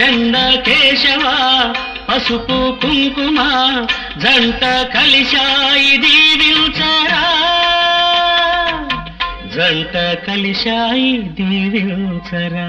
చండ కేశవ పసుపు కుంకుమ జంట కలిశాయి దీవించరా. జంట కలిశాయి దీవించరా.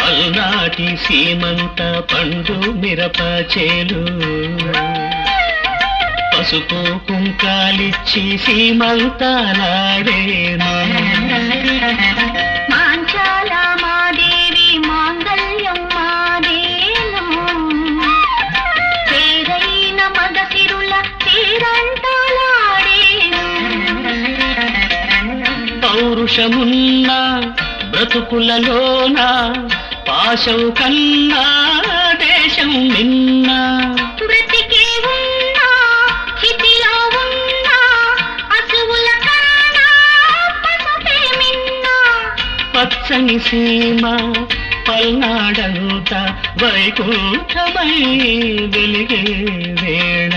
పల్నాటి సీమంత పండు మిరప చేలు. పసుపు కుంకాలిచ్చి సీమంతాలాడేను? మాంచాల మాదేవి మాంగళ్యం మాదేను. పేరైన మగసిరుల తీరంటాలాడేను పౌరుషమున్న బ్రతుకులలోన పాశం కన్నా పచ్చని సీమ పల్నాడంతా వైకుంఠమై వెలిగే వేళ.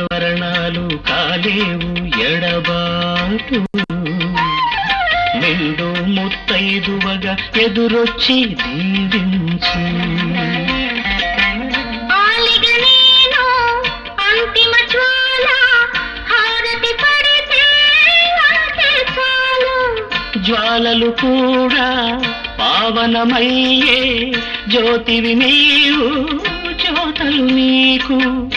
జననాలు మరణాలు కాలేవు ఎడబాటు. నిండు ముత్తైదువగా ఎదురొచ్చి దీవించు. జ్వాలలు కూడా పావనమయ్యే జ్యోతివి నీవు జ్యోతలు నీకు.